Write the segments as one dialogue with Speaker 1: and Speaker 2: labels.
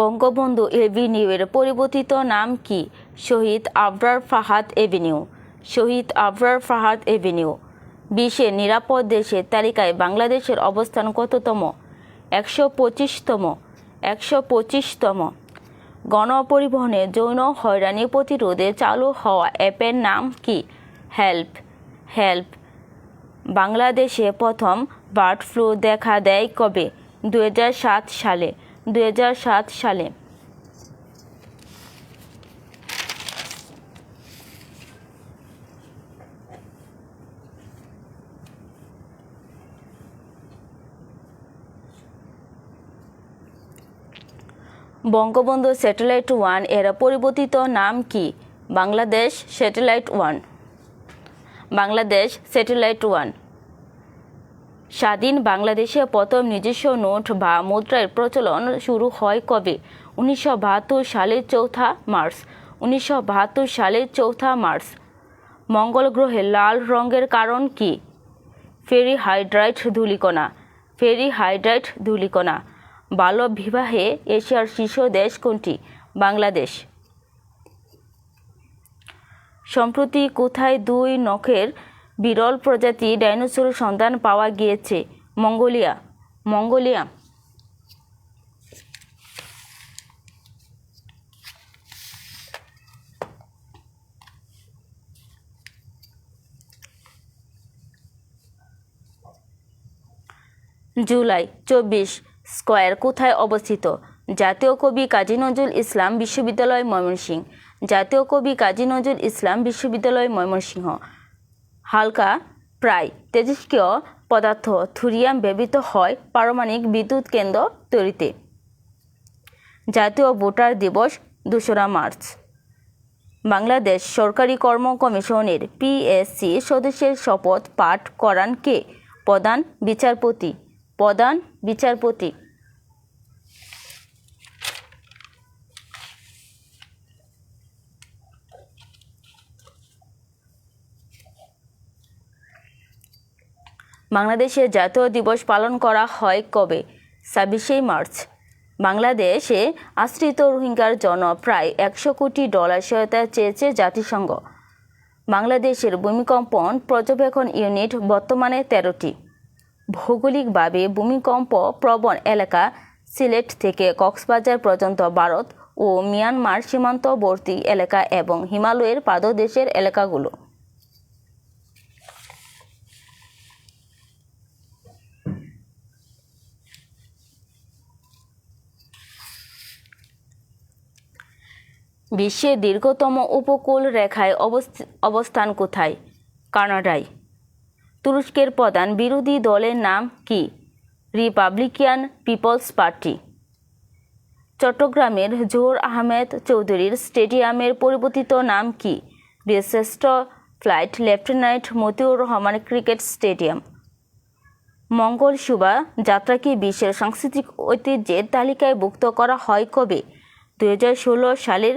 Speaker 1: বঙ্গবন্ধু এভিনিউয়ের পরিবর্তিত নাম কি শহীদ আবরার ফাহাদ এভিনিউ শহীদ আবরার ফাহাদ এভিনিউ বিশ্বের নিরাপদ দেশের তালিকায় বাংলাদেশের অবস্থান কততম একশো পঁচিশতম একশো পঁচিশতম গণপরিবহনে যৌন হয়রানি প্রতিরোধে চালু হওয়া অ্যাপের নাম কি হেল্প হেল্প বাংলাদেশে প্রথম বার্ড ফ্লু দেখা দেয় কবে দু সালে দু সালে বঙ্গবন্ধু স্যাটেলাইট ওয়ান এর পরিবর্তিত নাম কি Bangladesh satellite one Bangladesh satellite one স্বাধীন বাংলাদেশে প্রথম নিজস্ব নোট বা মুদ্রার প্রচলন শুরু হয় কবে উনিশশো সালের চৌঠা মার্চ উনিশশো সালের চৌঠা মার্চ মঙ্গল গ্রহে লাল রঙের কারণ কি ফেরি হাইড্রাইট ধুলিকণা ফেরি হাইড্রাইট ধুলিকণা বাল বিবাহে এশিয়ার শীর্ষ দেশ কোনটি বাংলাদেশ সম্প্রতি কোথায় দুই নখের বিরল প্রজাতি ডাইনোসরের সন্ধান পাওয়া গিয়েছে মঙ্গোলিয়া মঙ্গোলিয়া জুলাই চব্বিশ স্কোয়ার কোথায় অবস্থিত জাতীয় কবি কাজী নজরুল ইসলাম বিশ্ববিদ্যালয় ময়মনসিংহ জাতীয় কবি কাজী নজরুল ইসলাম বিশ্ববিদ্যালয় ময়মনসিংহ হালকা প্রায় তেজস্ক্রিয় পদার্থ থুরিয়াম ব্যবহৃত হয় পারমাণবিক বিদ্যুৎ কেন্দ্র তৈরিতে জাতীয় ভোটার দিবস দোসরা মার্চ বাংলাদেশ সরকারি কর্ম কমিশনের পিএসসি সদস্যের শপথ পাঠ করান কে প্রধান বিচারপতি প্রধান বিচারপতি বাংলাদেশে জাতীয় দিবস পালন করা হয় কবে ছাব্বিশেই মার্চ বাংলাদেশে আশ্রিত রোহিঙ্গার জন প্রায় একশো কোটি ডলার সহায়তা চেয়েছে জাতিসংঘ বাংলাদেশের ভূমিকম্পন পর্যবেক্ষণ ইউনিট বর্তমানে তেরোটি ভৌগোলিকভাবে ভূমিকম্প প্রবণ এলাকা সিলেট থেকে কক্সবাজার পর্যন্ত ভারত ও মিয়ানমার সীমান্তবর্তী এলাকা এবং হিমালয়ের পাদদেশের এলাকাগুলো বিশ্বে দীর্ঘতম উপকূল রেখায় অবস্থান কোথায় কানাডায় তুরস্কের প্রধান বিরোধী দলের নাম কি রিপাবলিকান পিপলস পার্টি চট্টগ্রামের জোহর আহমেদ চৌধুরীর স্টেডিয়ামের পরিবর্তিত নাম কি Birshreshtho flight lieutenant Motiur Rahman cricket stadium মঙ্গল শুভা যাত্রাকে বিশ্বের সাংস্কৃতিক ঐতিহ্যের তালিকায় ভুক্ত করা হয় কবে দু সালের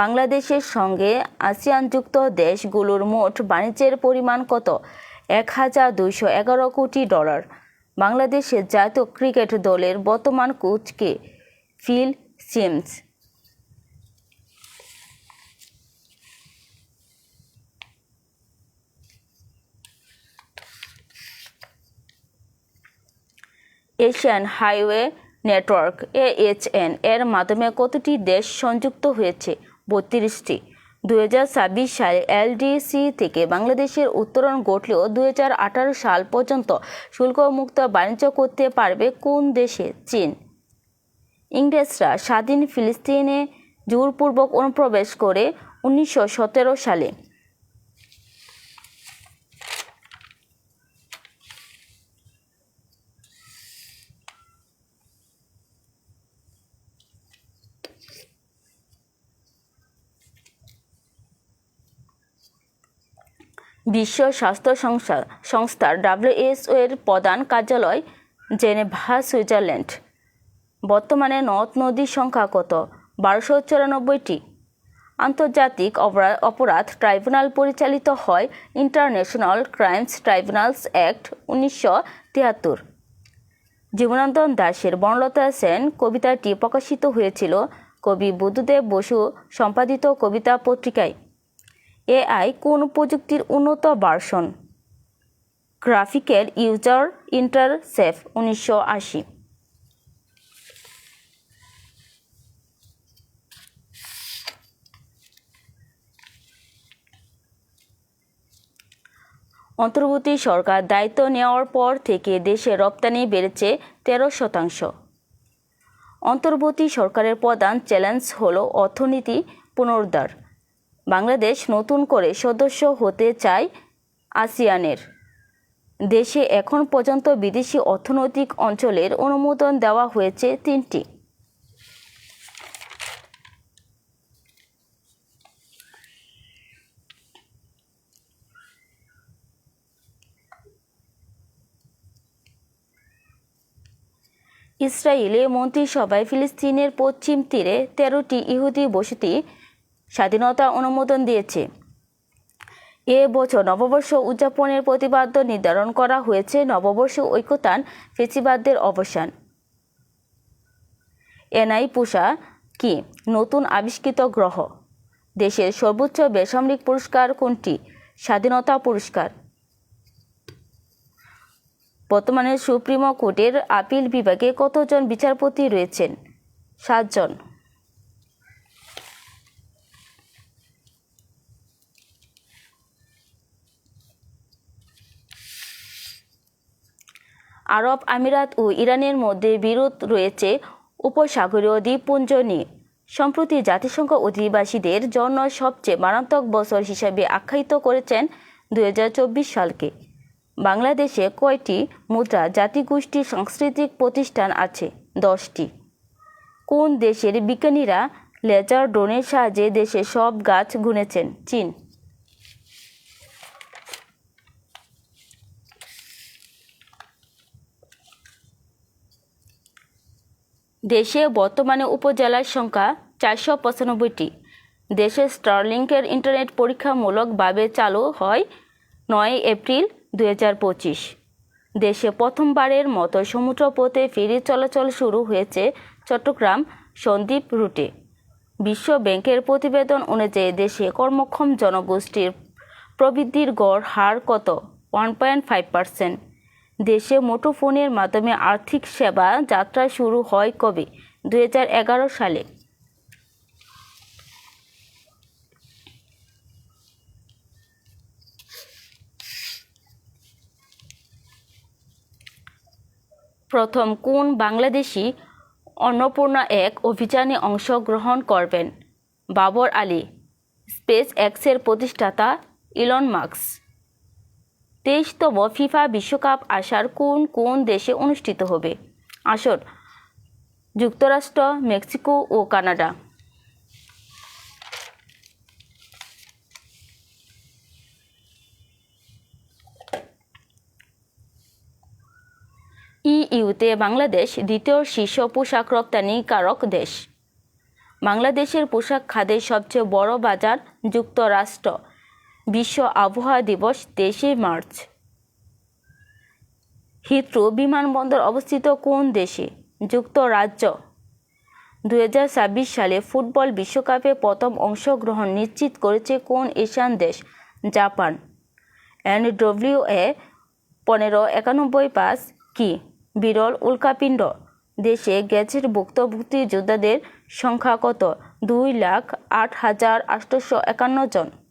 Speaker 1: বাংলাদেশের সঙ্গে আসিয়ানযুক্ত দেশগুলোর মোট বাণিজ্যের পরিমাণ কত এক হাজার দুইশো এগারো কোটি ডলার বাংলাদেশের জাতীয় ক্রিকেট দলের বর্তমান কোচকে Phil Simmons Asian highway network AHN এর মাধ্যমে কতটি দেশ সংযুক্ত হয়েছে বত্রিশটি দু সালে এলডিসি থেকে বাংলাদেশের উত্তরণ ঘটলেও দু সাল পর্যন্ত শুল্কমুক্ত বাণিজ্য করতে পারবে কোন দেশে চীন ইংরেজরা স্বাধীন ফিলিস্তিনে জোরপূর্বক অনুপ্রবেশ করে উনিশশো সালে বিশ্ব স্বাস্থ্য সংস্থা সংস্থার ডাব্লিউএসও এর প্রধান কার্যালয় জেনেভা সুইজারল্যান্ড বর্তমানে নদ নদীর সংখ্যা কত বারোশো চুরানব্বইটি আন্তর্জাতিক অপরাধ ট্রাইব্যুনাল পরিচালিত হয় ইন্টারন্যাশনাল ক্রাইমস ট্রাইব্যুনালস অ্যাক্ট উনিশশো তিয়াত্তর জীবনানন্দন দাসের বনলতা সেন কবিতাটি প্রকাশিত হয়েছিল কবি বুদ্ধদেব বসু সম্পাদিত কবিতা পত্রিকায় এআই কোন প্রযুক্তির উন্নত ভার্সন গ্রাফিক্যাল ইউজার ইন্টারসেফ উনিশশো আশি অন্তর্বর্তী সরকার দায়িত্ব নেওয়ার পর থেকে দেশে রপ্তানি বেড়েছে তেরো শতাংশ অন্তর্বর্তী সরকারের প্রধান চ্যালেঞ্জ হল অর্থনীতি পুনরুদ্ধার বাংলাদেশ নতুন করে সদস্য হতে চায় আসিয়ানের দেশে এখন পর্যন্ত বিদেশি অর্থনৈতিক অঞ্চলের অনুমোদন দেওয়া হয়েছে তিনটি ইসরায়েলে মন্ত্রিসভায় ফিলিস্তিনের পশ্চিম তীরে তেরোটি ইহুদি বসতি স্বাধীনতা অনুমোদন দিয়েছে এ বছর নববর্ষ উদযাপনের প্রতিবাদ্য নির্ধারণ করা হয়েছে নববর্ষ ঐক্যতান ফেসিবাদদের অবসান এনআই পুষা কি নতুন আবিষ্কৃত গ্রহ দেশের সর্বোচ্চ বেসামরিক পুরস্কার কোনটি স্বাধীনতা পুরস্কার বর্তমানে সুপ্রিম কোর্টের আপিল বিভাগে কতজন বিচারপতি রয়েছেন সাতজন আরব আমিরাত ও ইরানের মধ্যে বিরোধ রয়েছে উপসাগরীয় দ্বীপপুঞ্জ নিয়ে সম্প্রতি জাতিসংঘ অধিবাসীদের জন্য সবচেয়ে মারাত্মক বছর হিসাবে আখ্যায়িত করেছেন দুই সালকে বাংলাদেশে কয়টি মুদ্রা জাতিগোষ্ঠীর সাংস্কৃতিক প্রতিষ্ঠান আছে দশটি কোন দেশের বিজ্ঞানীরা লেজার ড্রোনের সাহায্যে দেশে সব গাছ গুনেছেন চীন দেশে বর্তমানে উপজেলার সংখ্যা চারশো পঁচানব্বইটি দেশে স্টারলিংকের ইন্টারনেট পরীক্ষামূলকভাবে চালু হয় নয় এপ্রিল দু হাজার পঁচিশ দেশে প্রথমবারের মতো সমুদ্রপথে ফেরি চলাচল শুরু হয়েছে চট্টগ্রাম সন্দ্বীপ রুটে বিশ্ব ব্যাংকের প্রতিবেদন অনুযায়ী দেশে কর্মক্ষম জনগোষ্ঠীর প্রবৃদ্ধির গড় হার কত ওয়ান পয়েন্ট ফাইভ পার্সেন্ট দেশে মুঠোফোনের মাধ্যমে আর্থিক সেবা যাত্রা শুরু হয় কবে দু সালে প্রথম কোন বাংলাদেশি অন্নপূর্ণা এক অভিযানে অংশগ্রহণ করবেন বাবর আলী স্পেস এক্সের প্রতিষ্ঠাতা ইলন মার্কস তেইশতম ফিফা বিশ্বকাপ আসার কোন কোন দেশে অনুষ্ঠিত হবে আসর যুক্তরাষ্ট্র মেক্সিকো ও কানাডা ইউতে বাংলাদেশ দ্বিতীয় শীর্ষ পোশাক রপ্তানিকারক দেশ বাংলাদেশের পোশাক খাদের সবচেয়ে বড় বাজার যুক্তরাষ্ট্র বিশ্ব আবহাওয়া দিবস তেইশে মার্চ হিথ্রো বিমানবন্দর অবস্থিত কোন দেশে যুক্তরাজ্য দু হাজার সালে ফুটবল বিশ্বকাপে প্রথম অংশগ্রহণ নিশ্চিত করেছে কোন এশিয়ান দেশ জাপান এন ডব্লিউ এ পনেরো একানব্বই পাস কি বিরল উল্কাপিণ্ড দেশে গ্যাসের ভুক্তভুক্তি যোদ্ধাদের সংখ্যা কত দুই লাখ আট হাজার আটশো একান্ন জন